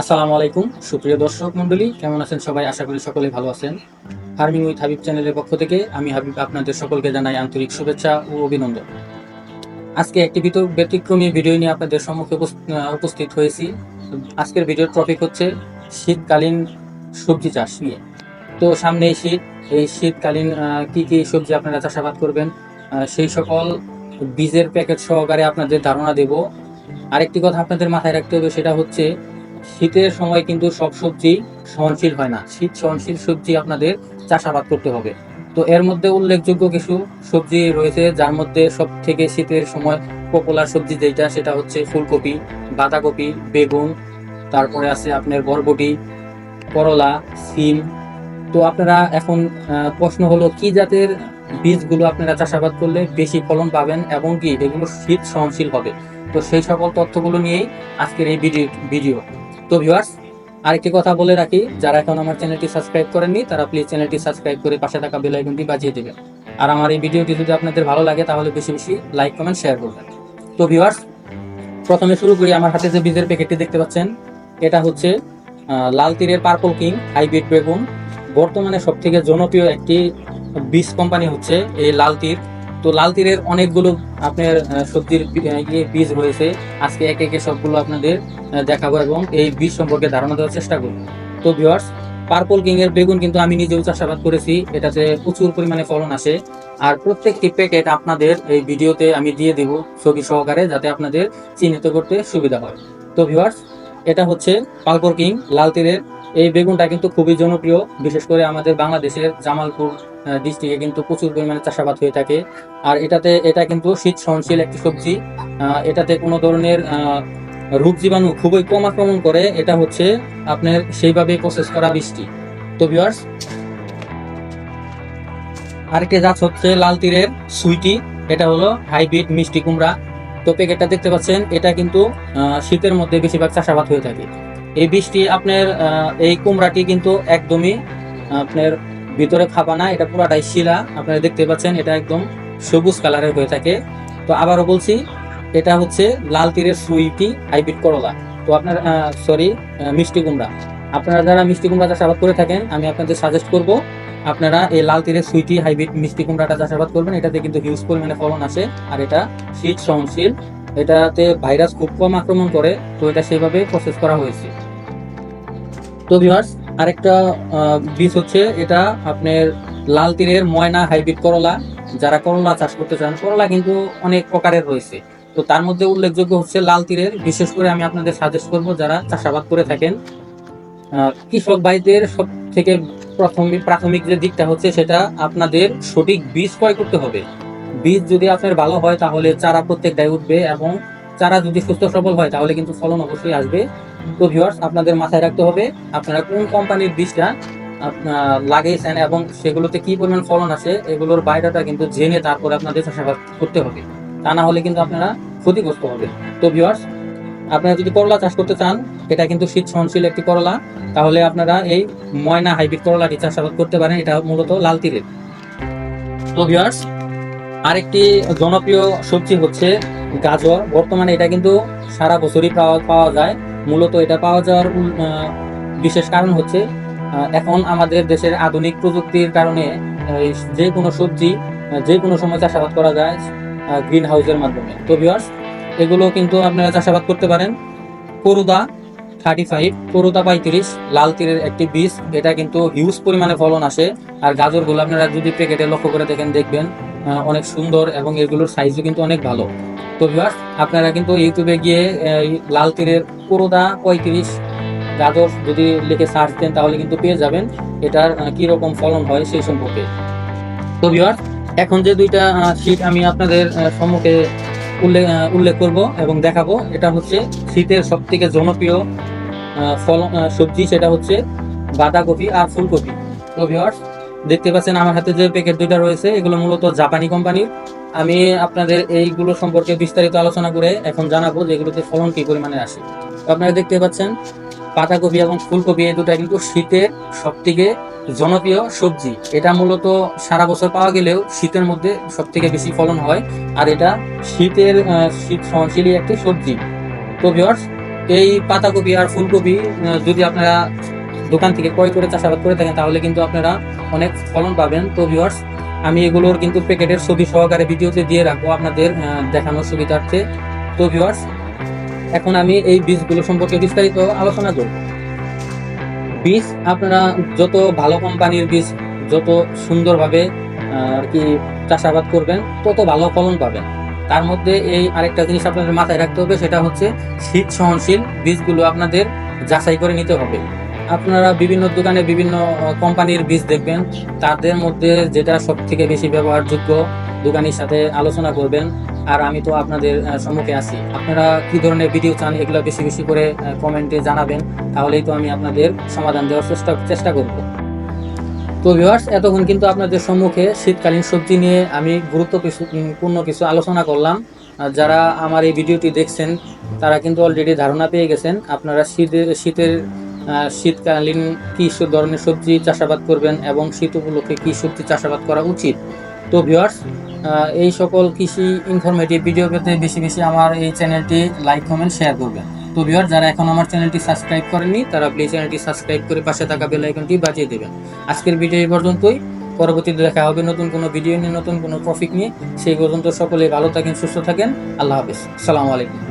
আসসালামু আলাইকুম। সুপ্রিয় দর্শক মণ্ডলী, কেমন আছেন সবাই? আশা করি সকলে ভালো আছেন। ফার্মিং উইথ হাবিব চ্যানেলের পক্ষ থেকে আমি হাবিব আপনাদের সকলকে জানাই আন্তরিক শুভেচ্ছা ও অভিনন্দন। আজকে একটি বিতর ব্যতিক্রমী ভিডিও নিয়ে আপনাদের সম্মুখে উপস্থিত হয়েছি। আজকের ভিডিওর টপিক হচ্ছে শীতকালীন সবজি চাষ নিয়ে। তো সামনেই শীত, এই শীতকালীন কি কি সবজি আপনারা চাষাবাদ করবেন সেই সকল বীজের প্যাকেট সহকারে আপনাদের ধারণা দেব। আরেকটি কথা আপনাদের মাথায় রাখতে হবে, সেটা হচ্ছে শীতের সময় কিন্তু সব সবজি সহনশীল হয় না। শীত সহনশীল সবজি আপনাদের চাষাবাদ করতে হবে। তো এর মধ্যে উল্লেখযোগ্য কিছু সবজি রয়েছে, যার মধ্যে সব থেকে শীতের সময় পপুলার সবজি যেটা সেটা হচ্ছে ফুলকপি, বাঁধাকপি, বেগুন, তারপরে আছে আপনার বরবটি, করলা, সিম। তো আপনারা এখন প্রশ্ন হলো, কি জাতের বীজগুলো আপনারা চাষাবাদ করলে বেশি ফলন পাবেন এবং কি? এগুলো শীত সহনশীল হবে। তো সেই সকল তথ্যগুলো নিয়েই আজকের এই ভিডিও ভিডিও। তো ভিউয়ার্স, আরেকটি কথা বলে রাখি, যারা এখন আমার চ্যানেলটি সাবস্ক্রাইব করেননি, তারা প্লিজ চ্যানেলটি সাবস্ক্রাইব করে পাশে থাকা বেল আইকনটি বাজিয়ে দেবেন। আর আমার এই ভিডিওটি যদি আপনাদের ভালো লাগে, তাহলে বেশি বেশি লাইক কমেন্ট শেয়ার করবেন। তো ভিউয়ার্স, প্রথমে শুরু করি আমার হাতে যে বীজের প্যাকেটটি দেখতে পাচ্ছেন, এটা হচ্ছে লাল তীরের পার্পল কিং হাইব্রিড বেগুন। বর্তমানে সব থেকে জনপ্রিয় একটি বীজ কোম্পানি হচ্ছে এই লাল তীর। তো লাল তীরের অনেকগুলো আপনার সবজির ইয়ে বীজ রয়েছে। আজকে একে একে সবগুলো আপনাদের দেখাবো এবং এই বীজ সম্পর্কে ধারণা দেওয়ার চেষ্টা করব। তো ভিউয়ার্স পার্পল কিং এর বেগুন কিন্তু আমি নিজেও চাষাবাদ করেছি। এটাতে প্রচুর পরিমাণে ফলন আসে। আর প্রত্যেকটি প্যাকেট আপনাদের এই ভিডিওতে আমি দিয়ে দেব ছবি সহকারে, যাতে আপনাদের চিহ্নিত করতে সুবিধা হয়। তো ভিউয়ার্স এটা হচ্ছে পার্পল কিং লাল তীরের এই বেগুনটা কিন্তু খুবই জনপ্রিয়, বিশেষ করে আমাদের বাংলাদেশের জামালপুর ডিস্ট্রিক্টে কিন্তু প্রচুর পরিমাণে চাষাবাদ হয়ে থাকে। আর এটাতে, এটা কিন্তু শীত সহনশীল একটি সবজি। এটাতে কোনো ধরনের রোগ জীবাণু খুবই কম আক্রমণ করে। এটা হচ্ছে আপনার সেইভাবে প্রসেস করা বৃষ্টি। তো ভিউয়ার্স আরেকটি জাত হচ্ছে লাল তীরের সুইটি। এটা হলো হাইব্রিড মিষ্টি কুমড়া। তো প্যাকেটটা দেখতে পাচ্ছেন, এটা কিন্তু শীতের মধ্যে বেশিরভাগ চাষাবাদ হয়ে থাকে। এই বৃষ্টি আপনার এই কুমড়াটি কিন্তু একদমই, আপনার ভিতরে খাবা না, এটা পুরাটাই শিলা। আপনারা দেখতে পাচ্ছেন, এটা একদম সবুজ কালারের হয়ে থাকে। তো আবারও বলছি, এটা হচ্ছে লাল তীরের সুইটি হাইব্রিড করলা। তো আপনার সরি মিষ্টি কুমড়া। আপনারা যারা মিষ্টি কুমড়া চাষাবাদ করে থাকেন, আমি আপনাদের সাজেস্ট করব, আপনারা এই লাল তীরের সুইটি হাইব্রিড মিষ্টি কুমড়াটা চাষাবাদ করবেন। এটাতে কিন্তু হিউজ পরিমাণে ফলন আসে, আর এটা শীত সহনশীল। এটাতে ভাইরাস খুব কম আক্রমণ করে, তো এটা সেভাবে প্রসেস করা হয়েছে। তো ভিউয়ার্স আরেকটা বীজ হচ্ছে এটা আপনার লাল তীরের ময়না হাইব্রিড করলা। যারা করলা চাষ করতে চান, করলা কিন্তু অনেক প্রকারের রয়েছে। তো তার মধ্যে উল্লেখযোগ্য হচ্ছে লাল তীরের বিশেষ করে আমি আপনাদের সাজেস্ট করব যারা চাষাবাদ করে থাকেন কৃষক ভাইদের সব থেকে প্রথম, প্রাথমিক যে দিকটা হচ্ছে সেটা আপনাদের সঠিক বীজ ক্রয় করতে হবে। বীজ যদি আপনার ভালো হয় তাহলে চারা প্রত্যেকটাই উঠবে এবং চারা যদি সুস্থ সবল হয় তাহলে কিন্তু ফলন অবশ্যই আসবে। তো ভিউয়ার্স আপনাদের মাথায় রাখতে হবে, আপনারা কোন কোম্পানির বীজটা লাগিয়েছেন এবং সেগুলোতে কি পরিমাণ ফলন আছে, এগুলোর বাইরেটা কিন্তু জেনে তারপরে আপনাদের চাষাবাদ করতে হবে। তা না হলে কিন্তু আপনারা ক্ষতিগ্রস্ত হবে তো ভিউয়ার্স আপনারা যদি করলা চাষ করতে চান, এটা কিন্তু শীত সহনশীল একটি করলা, তাহলে আপনারা এই ময়না হাইব্রিড করলাটি চাষাবাদ করতে পারেন, এটা মূলত লাল তিলের। তো ভিউয়ার্স আরেকটি জনপ্রিয় সবজি হচ্ছে গাজর। বর্তমানে এটা কিন্তু সারা বছরই পাওয়া পাওয়া যায়। মূলত এটা পাওয়া যাওয়ার বিশেষ কারণ হচ্ছে এখন আমাদের দেশের আধুনিক প্রযুক্তির কারণে যে কোনো সবজি যে কোনো সময় চাষাবাদ করা যায় গ্রিন হাউসের মাধ্যমে। তো ভিউয়ার্স এগুলো কিন্তু আপনারা চাষাবাদ করতে পারেন। করুদা থার্টি ফাইভ করুদা পঁয়ত্রিশ, লাল তীরের একটি বীজ। এটা কিন্তু হিউজ পরিমাণে ফলন আসে। আর গাজরগুলো আপনারা যদি প্যাকেটে লক্ষ্য করে দেখেন, দেখবেন অনেক সুন্দর এবং এগুলোর সাইজও কিন্তু অনেক ভালো। তো ভিউয়ার্স আপনারা কিন্তু ইউটিউবে গিয়ে লাল তীরের করুদা পঁয়ত্রিশ গাজর যদি লিখে সার্চ দেন তাহলে কিন্তু পেয়ে যাবেন। এটার আহ, কি রকম ফলন হয় সেই সম্পর্কে। তো ভিউয়ার্স এখন যে দুইটা শীত আমি আপনাদের সম্মুখে উল্লেখ উল্লেখ করব এবং দেখাবো এটা হচ্ছে শীতের সব থেকে জনপ্রিয় ফল সবজি সেটা হচ্ছে বাঁধাকপি আর ফুলকপি। তো ভিউয়ার্স দেখতে পাচ্ছেন আমার হাতে যে প্যাকেট দুইটা রয়েছে, এগুলো মূলত জাপানি কোম্পানির। আমি আপনাদের এইগুলো সম্পর্কে বিস্তারিত আলোচনা করে এখন জানাব যে এগুলোতে ফলন কি পরিমাণে আসে। আপনারা দেখতে পাচ্ছেন, পাতাকপি এবং ফুলকপি এই দুটা কিন্তু শীতের সব থেকে জনপ্রিয় সবজি। এটা মূলত সারা বছর পাওয়া গেলেও শীতের মধ্যে সব থেকে বেশি ফলন হয়, আর এটা শীতের শীত সহনশীলই একটি সবজি। তো ভিউয়ার্স এই পাতাকপি আর ফুলকপি যদি আপনারা দোকান থেকে ক্রয় করে চাষাবাদ করে থাকেন, তাহলে কিন্তু আপনারা অনেক ফলন পাবেন। তো ভিউয়ার্স আমি এগুলোর কিন্তু প্যাকেটের ছবি সহকারে ভিডিওতে দিয়ে রাখব আপনাদের দেখানোর সুবিধার্থে তো ভিউয়ার্স এখন আমি এই বীজগুলো সম্পর্কে বিস্তারিত আলোচনা করব। বীজ আপনারা যত ভালো কোম্পানির বীজ, যত সুন্দরভাবে আর কি চাষাবাদ করবেন, তত ভালো ফলন পাবেন। তার মধ্যে এই আরেকটা জিনিস আপনাদের মাথায় রাখতে হবে, সেটা হচ্ছে শীত সহনশীল বীজগুলো আপনাদের যাচাই করে নিতে হবে। আপনারা বিভিন্ন দোকানে বিভিন্ন কোম্পানির বীজ দেখবেন। তাদের মধ্যে যেটা সব থেকে বেশি ব্যবহারযোগ্য দোকানির সাথে আলোচনা করবেন। আর আমি তো আপনাদের সম্মুখে আছি। আপনারা কি ধরনের ভিডিও চান এগুলো বেশি বেশি করে কমেন্টে জানাবেন। তাহলেই তো আমি আপনাদের সমাধান দেওয়ার চেষ্টা চেষ্টা করব। তো ভিউয়ার্স এতক্ষণ কিন্তু আপনাদের সম্মুখে শীতকালীন সবজি নিয়ে আমি গুরুত্বপূর্ণ কিছু আলোচনা করলাম। যারা আমার এই ভিডিওটি দেখছেন, তারা কিন্তু অলরেডি ধারণা পেয়ে গেছেন। আপনারা শীতের শীতের শীতকালীন কি ধরনের সবজি চাষাবাদ করবেন এবং শীত উপলক্ষে কী সবজি চাষাবাদ করা উচিত? তো ভিউয়ার্স এই সকল কৃষি ইনফরমেটিভ ভিডিও পেতে বেশি বেশি আমার এই চ্যানেলটি লাইক কমেন্ট শেয়ার করবেন। তো ভিউয়ার যারা এখন আমার চ্যানেলটি সাবস্ক্রাইব করেননি, তারা প্লিজ চ্যানেলটি সাবস্ক্রাইব করে পাশে থাকা বেল আইকনটি বাজিয়ে দেবেন। আজকের ভিডিও এই পর্যন্তই। পরবর্তীতে দেখা হবে নতুন কোনো ভিডিও নিয়ে, নতুন কোনো টপিক নিয়ে। সেই পর্যন্ত সকলে ভালো থাকেন, সুস্থ থাকেন। আল্লাহ হাফিজ। সালামু আলাইকুম।